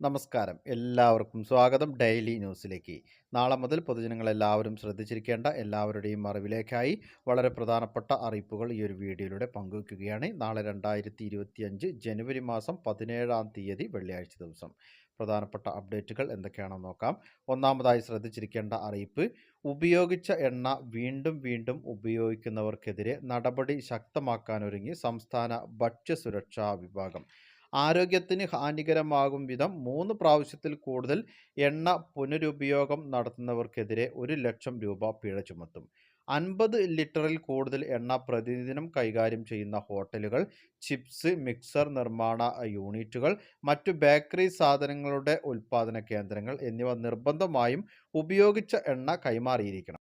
നമസ്കാരം. എല്ലാവർക്കും സ്വാഗതം ഡെയിലി ന്യൂസിലേക്ക്. നാളെ മുതൽ പൊതുജനങ്ങളെല്ലാവരും ശ്രദ്ധിച്ചിരിക്കേണ്ട എല്ലാവരുടെയും അറിവിലേക്കായി വളരെ പ്രധാനപ്പെട്ട അറിയിപ്പുകൾ ഈ ഒരു വീഡിയോയിലൂടെ പങ്കുവയ്ക്കുകയാണ്. നാളെ രണ്ടായിരത്തി ജനുവരി മാസം പതിനേഴാം തീയതി വെള്ളിയാഴ്ച ദിവസം. പ്രധാനപ്പെട്ട അപ്ഡേറ്റുകൾ എന്തൊക്കെയാണെന്ന് നോക്കാം. ഒന്നാമതായി ശ്രദ്ധിച്ചിരിക്കേണ്ട അറിയിപ്പ്. ഉപയോഗിച്ച എണ്ണ വീണ്ടും വീണ്ടും ഉപയോഗിക്കുന്നവർക്കെതിരെ നടപടി ശക്തമാക്കാനൊരുങ്ങി സംസ്ഥാന ഭക്ഷ്യസുരക്ഷാ വിഭാഗം. ആരോഗ്യത്തിന് ഹാനികരമാകും വിധം മൂന്ന് പ്രാവശ്യത്തിൽ കൂടുതൽ എണ്ണ പുനരുപയോഗം നടത്തുന്നവർക്കെതിരെ ഒരു ലക്ഷം രൂപ പിഴ ചുമത്തും. അൻപത് ലിറ്ററിൽ കൂടുതൽ എണ്ണ പ്രതിദിനം കൈകാര്യം ചെയ്യുന്ന ഹോട്ടലുകൾ ചിപ്സ് മിക്സർ നിർമ്മാണ യൂണിറ്റുകൾ മറ്റു ബേക്കറി സാധനങ്ങളുടെ ഉൽപ്പാദന കേന്ദ്രങ്ങൾ എന്നിവ നിർബന്ധമായും ഉപയോഗിച്ച എണ്ണ കൈമാറിയിരിക്കണം.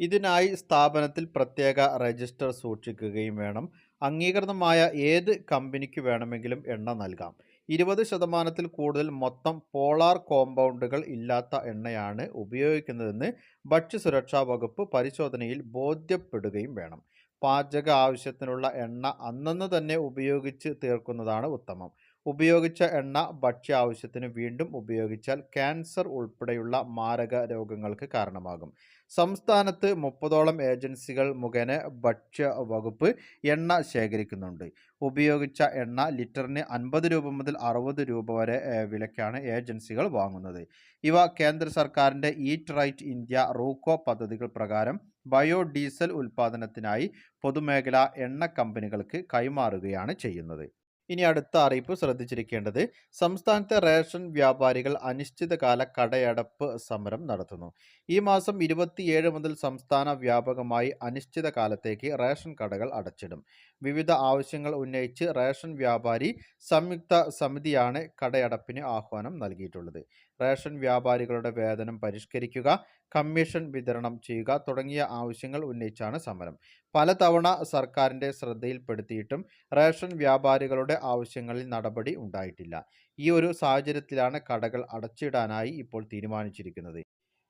ഇതിനായി സ്ഥാപനത്തിൽ പ്രത്യേക രജിസ്റ്റർ സൂക്ഷിക്കുകയും വേണം. അംഗീകൃതമായ ഏത് കമ്പനിക്ക് വേണമെങ്കിലും എണ്ണ നൽകാം. ഇരുപത് ശതമാനത്തിൽ കൂടുതൽ മൊത്തം പോളാർ കോമ്പൗണ്ടുകൾ ഇല്ലാത്ത എണ്ണയാണ് ഉപയോഗിക്കുന്നതെന്ന് ഭക്ഷ്യസുരക്ഷാ വകുപ്പ് പരിശോധനയിൽ ബോധ്യപ്പെടുകയും വേണം. പാചക ആവശ്യത്തിനുള്ള എണ്ണ അന്നന്ന് തന്നെ ഉപയോഗിച്ച് തീർക്കുന്നതാണ് ഉത്തമം. ഉപയോഗിച്ച എണ്ണ ഭക്ഷ്യ ആവശ്യത്തിന് വീണ്ടും ഉപയോഗിച്ചാൽ ക്യാൻസർ ഉൾപ്പെടെയുള്ള മാരക രോഗങ്ങൾക്ക് കാരണമാകും. സംസ്ഥാനത്ത് മുപ്പതോളം ഏജൻസികൾ മുഖേന ഭക്ഷ്യ വകുപ്പ് എണ്ണ ശേഖരിക്കുന്നുണ്ട്. ഉപയോഗിച്ച എണ്ണ ലിറ്ററിന് അൻപത് രൂപ മുതൽ അറുപത് രൂപ വരെ വിലക്കാണ് ഏജൻസികൾ വാങ്ങുന്നത്. ഇവ കേന്ദ്ര സർക്കാരിന്റെ ഈറ്റ് റൈറ്റ് ഇന്ത്യ റൂക്കോ പദ്ധതികൾ പ്രകാരം ബയോഡീസൽ ഉൽപ്പാദനത്തിനായി പൊതുമേഖലാ എണ്ണ കമ്പനികൾക്ക് കൈമാറുകയാണ് ചെയ്യുന്നത്. ഇനി അടുത്ത അറിയിപ്പ് ശ്രദ്ധിച്ചിരിക്കേണ്ടത്. സംസ്ഥാനത്തെ റേഷൻ വ്യാപാരികൾ അനിശ്ചിതകാല കടയടപ്പ് സമരം നടത്തുന്നു. ഈ മാസം ഇരുപത്തിയേഴ് മുതൽ സംസ്ഥാന വ്യാപകമായി അനിശ്ചിതകാലത്തേക്ക് റേഷൻ കടകൾ അടച്ചിടും. വിവിധ ആവശ്യങ്ങൾ ഉന്നയിച്ച് റേഷൻ വ്യാപാരി സംയുക്ത സമിതിയാണ് കടയടപ്പിന് ആഹ്വാനം നൽകിയിട്ടുള്ളത്. റേഷൻ വ്യാപാരികളുടെ വേതനം പരിഷ്കരിക്കുക കമ്മീഷൻ വിതരണം ചെയ്യുക തുടങ്ങിയ ആവശ്യങ്ങൾ ഉന്നയിച്ചാണ് സമരം. പലതവണ സർക്കാരിന്റെ ശ്രദ്ധയിൽപ്പെടുത്തിയിട്ടും റേഷൻ വ്യാപാരികളുടെ ആവശ്യങ്ങളിൽ നടപടി ഉണ്ടായിട്ടില്ല. ഈ ഒരു സാഹചര്യത്തിലാണ് കടകൾ അടച്ചിടാനായി ഇപ്പോൾ തീരുമാനിച്ചിരിക്കുന്നത്.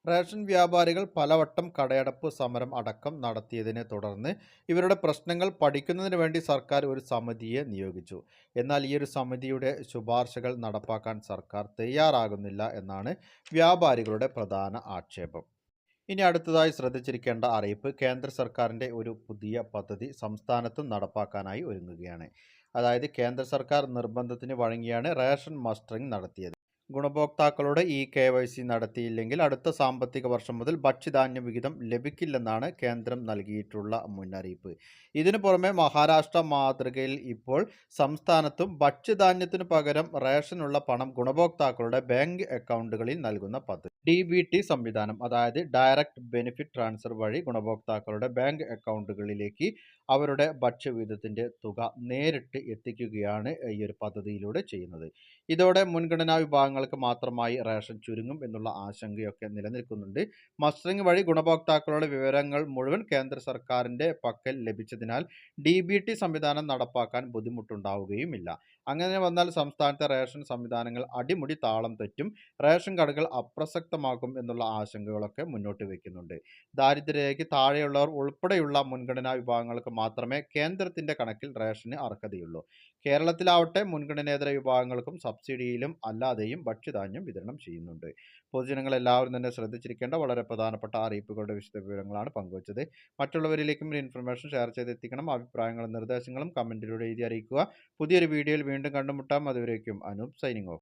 റേഷൻ വ്യാപാരികൾ പലവട്ടം കടയടപ്പ് സമരം അടക്കം നടത്തിയതിനെ തുടർന്ന് ഇവരുടെ പ്രശ്നങ്ങൾ പഠിക്കുന്നതിന് വേണ്ടി സർക്കാർ ഒരു സമിതിയെ നിയോഗിച്ചു. എന്നാൽ ഈ ഒരു സമിതിയുടെ ശുപാർശകൾ നടപ്പാക്കാൻ സർക്കാർ തയ്യാറാകുന്നില്ല എന്നാണ് വ്യാപാരികളുടെ പ്രധാന ആക്ഷേപം. ഇനി അടുത്തതായി ശ്രദ്ധിച്ചിരിക്കേണ്ട അറിയിപ്പ് കേന്ദ്ര സർക്കാരിന്റെ ഒരു പുതിയ പദ്ധതി സംസ്ഥാനത്തും നടപ്പാക്കാനായി ഒരുങ്ങുകയാണ്. അതായത് കേന്ദ്ര സർക്കാർ നിർബന്ധത്തിന് വഴങ്ങിയാണ് റേഷൻ മസ്റ്ററിംഗ് നടത്തിയത്. ഗുണഭോക്താക്കളുടെ ഇ കെ വൈ സി നടത്തിയില്ലെങ്കിൽ അടുത്ത സാമ്പത്തിക വർഷം മുതൽ ഭക്ഷ്യധാന്യ വിഹിതം ലഭിക്കില്ലെന്നാണ് കേന്ദ്രം നൽകിയിട്ടുള്ള മുന്നറിയിപ്പ്. ഇതിനു പുറമെ മഹാരാഷ്ട്ര മാതൃകയിൽ ഇപ്പോൾ സംസ്ഥാനത്തും ഭക്ഷ്യധാന്യത്തിനു പകരം റേഷനുള്ള പണം ഗുണഭോക്താക്കളുടെ ബാങ്ക് അക്കൗണ്ടുകളിൽ നൽകുന്ന പദ്ധതി. ഡി ബി ടി സംവിധാനം അതായത് ഡയറക്റ്റ് ബെനിഫിറ്റ് ട്രാൻസ്ഫർ വഴി ഗുണഭോക്താക്കളുടെ ബാങ്ക് അക്കൗണ്ടുകളിലേക്ക് അവരുടെ ഭക്ഷ്യവിഹിതത്തിന്റെ തുക നേരിട്ട് എത്തിക്കുകയാണ് ഈ ഒരു പദ്ധതിയിലൂടെ ചെയ്യുന്നത്. ഇതോടെ മുൻഗണനാ വിഭാഗങ്ങൾക്ക് മാത്രമായി റേഷൻ ചുരുങ്ങും എന്നുള്ള ആശങ്കയൊക്കെ നിലനിൽക്കുന്നുണ്ട്. മസ്റ്ററിംഗ് വഴി ഗുണഭോക്താക്കളുടെ വിവരങ്ങൾ മുഴുവൻ കേന്ദ്ര സർക്കാരിന്റെ പക്കൽ ലഭിച്ചതിനാൽ ഡി ബി ടി സംവിധാനം നടപ്പാക്കാൻ ബുദ്ധിമുട്ടുണ്ടാവുകയുമില്ല. അങ്ങനെ വന്നാൽ സംസ്ഥാനത്തെ റേഷൻ സംവിധാനങ്ങൾ അടിമുടി താളം തെറ്റും റേഷൻ കടകൾ അപ്രസക്തമാക്കും എന്നുള്ള ആശങ്കകളൊക്കെ മുന്നോട്ട് വയ്ക്കുന്നുണ്ട്. ദാരിദ്ര്യരേഖയ്ക്ക് താഴെയുള്ളവർ ഉൾപ്പെടെയുള്ള മുൻഗണനാ വിഭാഗങ്ങൾക്ക് മാത്രമേ കേന്ദ്രത്തിന്റെ കണക്കിൽ റേഷന് അർഹതയുള്ളൂ. കേരളത്തിലാവട്ടെ മുൻഗണനേതര വിഭാഗങ്ങൾക്കും സബ്സിഡിയിലും അല്ലാതെയും ഭക്ഷ്യധാന്യം വിതരണം ചെയ്യുന്നുണ്ട്. പൊതുജനങ്ങൾ എല്ലാവരും തന്നെ ശ്രദ്ധിച്ചിരിക്കേണ്ട വളരെ പ്രധാനപ്പെട്ട അറിയിപ്പുകളുടെ വിശദ വിവരങ്ങളാണ് പങ്കുവച്ചത്. മറ്റുള്ളവരിലേക്കും ഒരു ഇൻഫർമേഷൻ ഷെയർ ചെയ്തെത്തിക്കണം. അഭിപ്രായങ്ങളും നിർദ്ദേശങ്ങളും കമന്റിലൂടെ എഴുതി അറിയിക്കുക. പുതിയൊരു വീഡിയോയിൽ വീണ്ടും കണ്ടുമുട്ടാം. അതുവരേക്കും അനൂപ് സൈനിങ് ഓഫ്.